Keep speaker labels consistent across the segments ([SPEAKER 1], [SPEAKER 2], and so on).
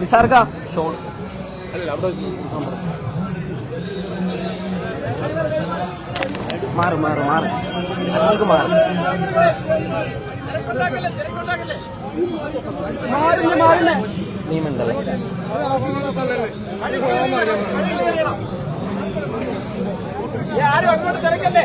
[SPEAKER 1] നിസാർക്ക Sean. മാറ് മാറ് മാറ്. ഞങ്ങൾക്ക് മാറ്. നീ മിണ്ടല്ലേ
[SPEAKER 2] ആരും അങ്ങോട്ട് തിരക്കല്ലേ?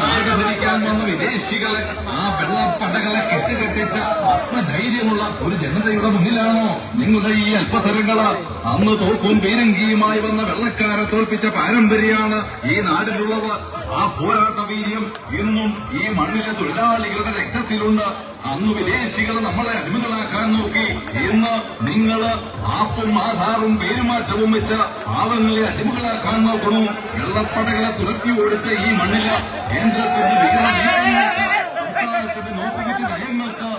[SPEAKER 3] നാട് ഭരിക്കാൻ വന്ന വിദേശികളെ ആ വെള്ളപ്പടകളെ കെട്ടുകെട്ടിച്ച ആത്മധൈര്യമുള്ള ഒരു ജനതയുടെ മുന്നിലാണോ? നിങ്ങളുടെ ഈ അല്പതരങ്ങൾ അന്ന് തോക്കും പീരങ്കിയുമായി വന്ന വെള്ളക്കാരെ തോൽപ്പിച്ച പാരമ്പര്യമാണ് ഈ നാടിലുള്ളത്. ആ പോരാട്ട വീര്യം ഇന്നും ഈ മണ്ണിലെ തൊഴിലാളികളുടെ രക്തത്തിലുണ്ട്. അന്ന് വിദേശികൾ നമ്മളെ അടിമകളാക്കാൻ നോക്കി. ഇന്ന് നിങ്ങൾ ആപ്പും ആധാറും പേരുമാറ്റവും വെച്ച് പാവങ്ങളെ അടിമകളാക്കാൻ നോക്കണു. വെള്ളപ്പടകളെ തുരത്തി ഓടിച്ച ഈ മണ്ണിൽ കേന്ദ്രത്തിന്റെ സംസ്ഥാനത്തിന്റെ നോക്കുകുത്തി നയങ്ങൾക്ക്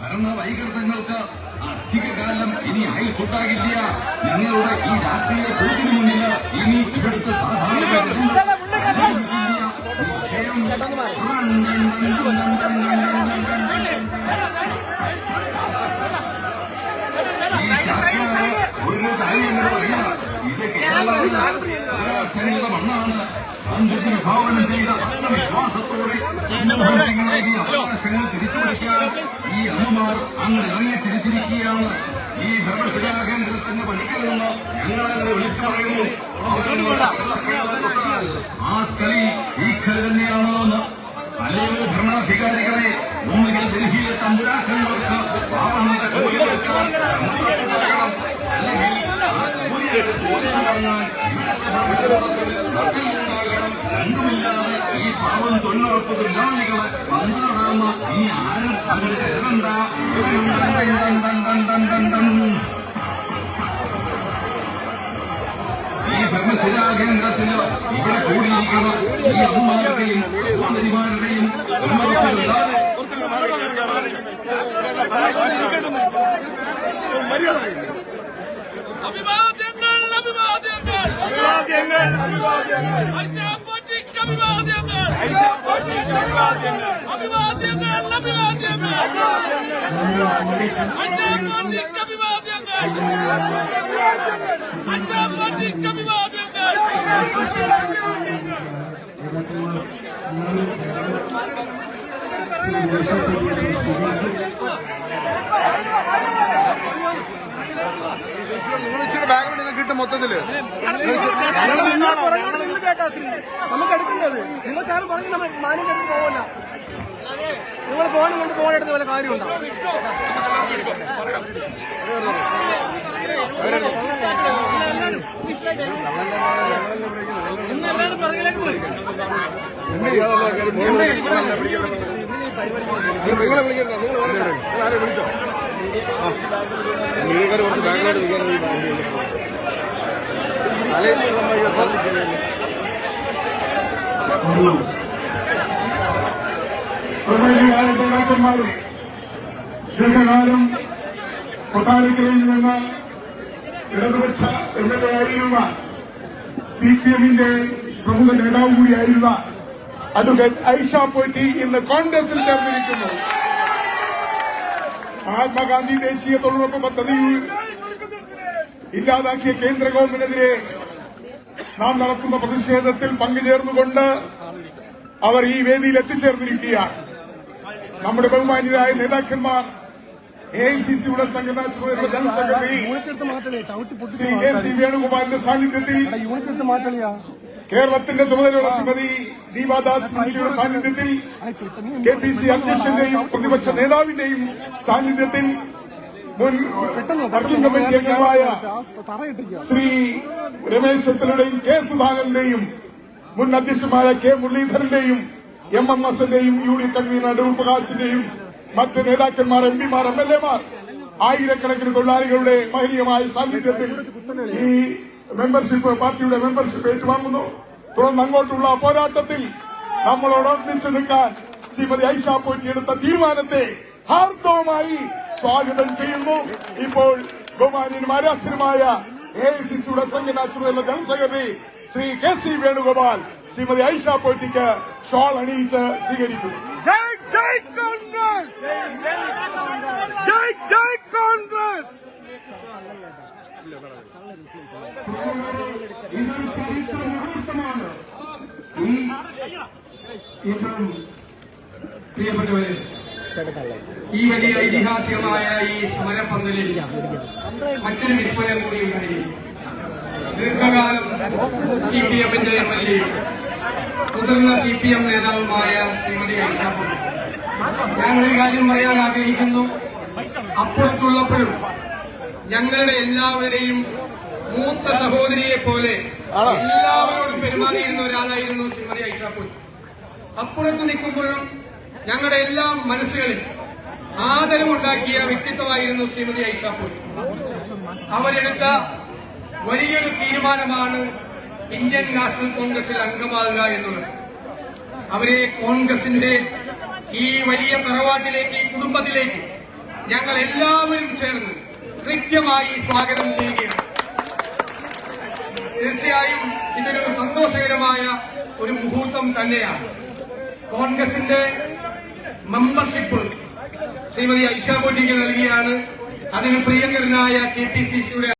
[SPEAKER 3] ഭരണ വൈകൃതങ്ങൾക്ക് അധികകാലം ഇനി ആയുസുണ്ടാകില്ല നിങ്ങളുടെ ഈ രാഷ്ട്രീയ കൂട്ടിന് മുന്നിൽ ഇനി ഇവിടുത്തെ സാധാരണ ഒരു കാര്യം. ഇത് പരാക്രമികളുടെ മണ്ണാണ് ഗാന്ധിജി വിഭാവനം ചെയ്ത ആത്മവിശ്വാസത്തോടെ ജനങ്ങൾക്ക് നൽകിയ അവകാശങ്ങൾ തിരിച്ചുപിടിക്കാൻ ഈ അമ്മമാർ അങ്ങ് ഇറങ്ങി തിരിച്ചിരിക്കുകയാണ് ഈ ഭരണശിലാ കേന്ദ്രത്തിന്റെ പണിക്കൽ നിന്ന് ഞങ്ങളെ പറയുന്നു ആ കളി ഈ കളി തന്നെയാണോ അല്ലയോ ഭരണാധികാരികളെ ഒന്നുകിൽ ഡൽഹിയിലെ തമ്പുരാക്കന്മാർക്ക്. അല്ലെങ്കിൽ രണ്ടുമില്ലാതെ ഈ പാവം തൊഴിലുറപ്പ് തൊഴിലാളികളെ പന്താടാമ ഇനി ആരും അങ്ങോട്ട് കരുതണ്ട ഈ ഭരണശിലാ കേന്ദ്രത്തിൽ ഇവിടെ കൂടിയിരിക്കുന്ന ഈ അമ്മമാരുടെയും സഹോദരിമാരുടെയും
[SPEAKER 2] അഭിവാദ്യങ്ങൾ അഭിവാദ്യങ്ങൾ. അഭിവാദ്യങ്ങൾ അഭിവാദ്യങ്ങൾ. അഭിവാദ്യങ്ങൾ. അഭിവാദ്യങ്ങൾ. അഭിവാദ്യങ്ങൾ അഭിവാദ്യങ്ങൾ. അഭിവാദ്യങ്ങൾ. അഭിവാദ്യങ്ങൾ.
[SPEAKER 4] നിങ്ങൾ ഇച്ചിരി ബാക്ക്ഗ്രൗണ്ട് നിന്ന് കിട്ടും മൊത്തത്തിൽ
[SPEAKER 1] നമുക്ക് എടുക്കേണ്ടത് നിങ്ങൾ സാറ് പറഞ്ഞു നമ്മൾ മാനം കെട്ടി പോവല്ല നിങ്ങൾ ഫോൺ കൊണ്ട് ഫോൺ എടുത്ത് വല്ല കാര്യമുണ്ടോ
[SPEAKER 4] നിങ്ങളെ വിളിക്കണ്ട നിങ്ങൾ ആരെ വിളിച്ചോ. നിങ്ങൾക്ക് കുറച്ച് ബാക്ക്ഗ്രൗണ്ട് നിൽക്കാൻ
[SPEAKER 5] നേതാക്കന്മാരും ദീർഘകാലം കൊട്ടാരക്കരയിൽ നിന്ന് ഇടതുപക്ഷ എം എൽ എ ആയിരുന്ന സി പി എമ്മിന്റെ പ്രമുഖ നേതാവ് കൂടിയായിരുന്ന അഡ്വക്കേറ്റ് ഐഷ പോറ്റി ഇന്ന് കോൺഗ്രസിൽ ചേർന്നിരിക്കുന്നു. മഹാത്മാഗാന്ധി ദേശീയ തൊഴിലുറപ്പ് പദ്ധതി ഇല്ലാതാക്കിയ കേന്ദ്ര ഗവൺമെന്റിനെതിരെ നാം നടത്തുന്ന പ്രതിഷേധത്തിൽ പങ്കുചേർന്നുകൊണ്ട് അവർ ഈ വേദിയിൽ എത്തിച്ചേർന്നിരിക്കുകയാണ്. നമ്മുടെ ബഹുമാന്യരായ നേതാക്കന്മാർ എ ഐ സി സിയുടെ സംഘടനാ ചുമതലയുള്ള ജനറൽ സെക്രട്ടറി
[SPEAKER 1] യൂണിറ്റ് എടുത്ത് മാറ്റണേ ചവിട്ടി പൊട്ടി
[SPEAKER 5] ശ്രീ കെ സി വേണുഗോപാലിന്റെ സാന്നിധ്യത്തിൽ കേരളത്തിന്റെ ചുമതലയുള്ള ശ്രീമതി ദീപാദാസ് മുൻഷിയുടെ സാന്നിധ്യത്തിൽ കെ പി സി അധ്യക്ഷന്റെയും പ്രതിപക്ഷ നേതാവിന്റെയും സാന്നിധ്യത്തിൽ മുൻ വർക്കിംഗ് കമ്മിറ്റി
[SPEAKER 1] അംഗമായ
[SPEAKER 5] ശ്രീ രമേശ് ചെത്തലുടെയും കെ സുധാകരന്റെയും മുൻ അധ്യക്ഷമായ കെ മുരളീധരന്റെയും എം എം എസിന്റെയും യു ഡി കൺവീനർ അടൂർ പ്രകാശിന്റെയും മറ്റ് നേതാക്കന്മാർ എം പിമാർ എം എൽ എമാർ ആയിരക്കണക്കിന് തൊഴിലാളികളുടെ മഹനീയമായ സാന്നിധ്യത്തിൽ ഈ മെമ്പർഷിപ്പ് പാർട്ടിയുടെ മെമ്പർഷിപ്പ് ഏറ്റുവാങ്ങുന്നു. തുടർന്ന് അങ്ങോട്ടുള്ള പോരാട്ടത്തിൽ നമ്മളോടൊന്നിച്ച് നിൽക്കാൻ ശ്രീമതി ഐഷ പോറ്റി എടുത്ത തീരുമാനത്തെ ഹാർദവമായി സ്വാഗതം ചെയ്യുന്നു. ഇപ്പോൾ ബഹുമാനിയനും ആരാധ്യനുമായ എ ഐ സി സിയുടെ സംഘടനാ ചുമതല general secretary Shri K C Venugopal Shrimati Aisha പോറ്റിക്ക് shawl അണിയിച്ച് സ്വീകരിക്കുന്നു.
[SPEAKER 1] ജയ് ജയ് കോൺഗ്രസ്!
[SPEAKER 5] പ്രിയപ്പെട്ടവരെ
[SPEAKER 6] ഈ വലിയ ഐതിഹാസികമായ ഈ സമരപ്പന്തലിൽ മറ്റൊരു വിസ്മയം കൂടി ദീർഘകാലം സി പി എമ്മിന്റെ എം എൽ എ മുതിർന്ന സി പി എം നേതാവുമായ ശ്രീമതി ഐഷാപ്പു ഞാൻ ഒരു കാര്യം പറയാൻ ആഗ്രഹിക്കുന്നു. അപ്പുറത്തുള്ളപ്പോഴും ഞങ്ങളുടെ എല്ലാവരുടെയും മൂത്ത സഹോദരിയെ പോലെ എല്ലാവരോടും പെരുമാറിയിരുന്ന ഒരാളായിരുന്നു ശ്രീമതി ഐഷാപ്പു അപ്പുറത്ത് നിൽക്കുമ്പോഴും ഞങ്ങളുടെ എല്ലാ മനസ്സുകളിൽ ആദരമുണ്ടാക്കിയ വ്യക്തിത്വമായിരുന്നു ശ്രീമതി ഐഷാപ്പുൽ അവരെടുത്ത വലിയൊരു തീരുമാനമാണ് ഇന്ത്യൻ നാഷണൽ കോൺഗ്രസിൽ അംഗമാകുക എന്നുള്ളത്. അവരെ കോൺഗ്രസിന്റെ ഈ വലിയ തറവാട്ടിലേക്ക് ഈ കുടുംബത്തിലേക്ക് ഞങ്ങൾ എല്ലാവരും ചേർന്ന് കൃത്യമായി സ്വാഗതം ചെയ്യുകയാണ്. തീർച്ചയായും ഇതൊരു സന്തോഷകരമായ ഒരു മുഹൂർത്തം തന്നെയാണ്. കോൺഗ്രസിന്റെ മെമ്പർഷിപ്പ് ശ്രീമതി ഐഷാ പോറ്റിക്ക് നൽകിയാണ്. അതിന് പ്രിയങ്കരനായ കെ പി സി സിയുടെ